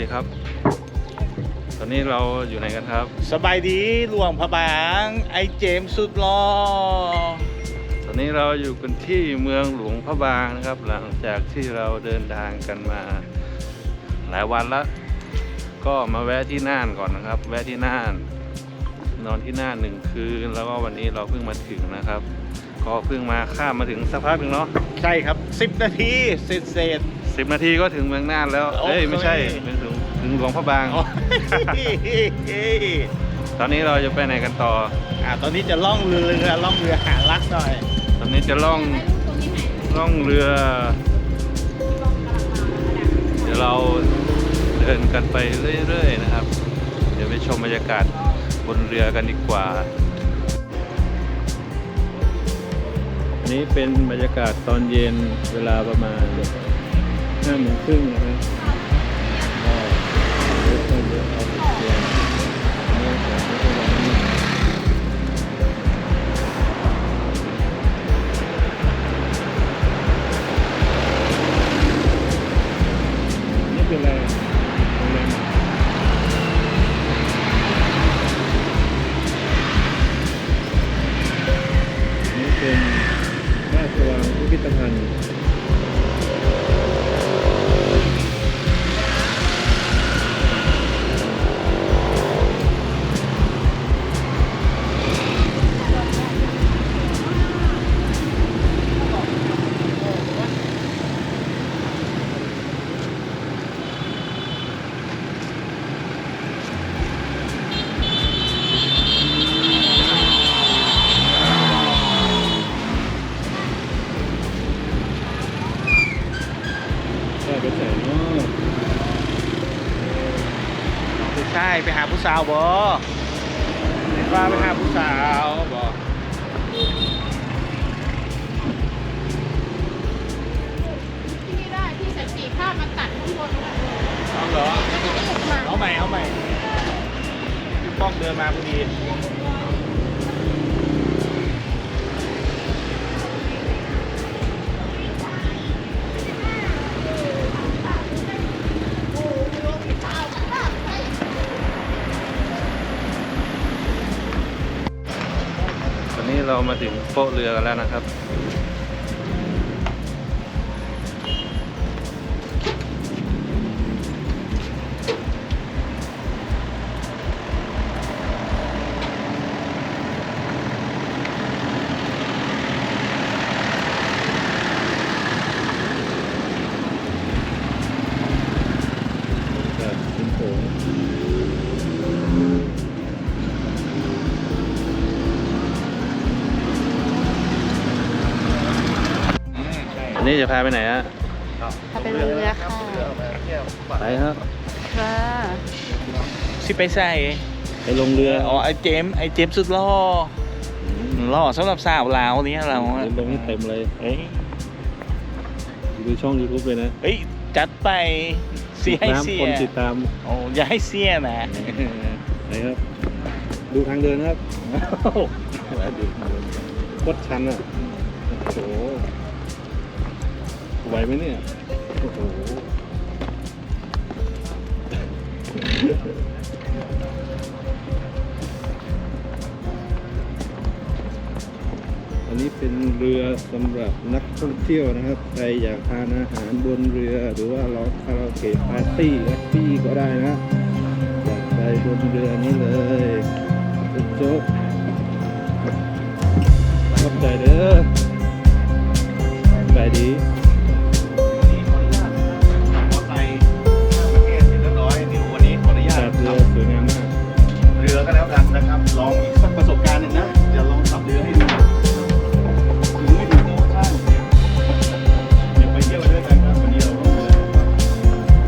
ดีครับ ตอนนี้เราอยู่ไหนกันครับ สบายดีหลวงพระบางไอเจมส์สุดหลอตอนนี้เราอยู่กันที่เมืองหลวงพระบางนะครับ หลังจากที่เราเดินทางกันมาหลายวันแล้วก็มาแวะที่น่านก่อนนะครับ แวะที่น่าน นอนที่น่านหนึ่งคืนแล้วก็วันนี้เราเพิ่งมาถึงนะครับ ก็เพิ่งมาข้ามมาถึงสักพักหนึ่งเนาะใช่ครับ 10 นาทีเสร็จเสร็จสิบนาทีก็ถึงเมืองน่านแล้วโอ้เอ้ยไม่ใช่โอเคถึง ถึงหลวงพระบางๆโอ้ยตอนนี้เราจะไปไหนกันต่อ อ่าตอนนี้จะล่องเรือล่องเรือหารักหน่อย ตอนนี้จะล่องล่องเรือ เดี๋ยวเราเดินกันไปเรื่อยๆนะครับ เดี๋ยวไปชมบรรยากาศบนเรือกันดีกว่า นี้เป็นบรรยากาศตอนเย็นเวลาประมาณห้าโมงครึ่งนะครับ ไปหาผู้สาวบอว่าไปหาผู้สาวบอที่นี่ได้ที่ใส่สีผ้ามันตัดข้างบนแล้วเอาเหรอก็จะยืดมา เอาใหม่ เอาใหม่พี่ป้องเดินมาพอดี เรามาถึงโป๊ะเรือกันแล้วนะครับแบบ นนี้จะพาไปไหนฮะถ้าเป็นเรือค่ะ ไปครับค่ะสิไปใส่ไปลงเรืออ๋อไอเจมส์ไอเจมส์สุดหล่อหล่อสำหรับสาวลาวเนี้ยเราอะเดี๋ยวลงให้เต็มเลยเอ้ยดูช่อง YouTube เลยนะเอ้ยจัดไปเสียให้เสียคนติดตามโอ้อย่าให้เสียนะไหนครับดูทางเดินครับโคตรชันอะโอ้โห ไหวไหมเนี่ย โอ้โห อันนี้เป็นเรือสำหรับนักท่องเที่ยวนะครับ ใครอยากทานอาหารบนเรือ หรือว่าร้องคาราโอเกะปาร์ตี้แอปปี้ก็ได้นะ อยากไปบนเรือนี้เลยโจ๊กขอบใจเด้อสบาดี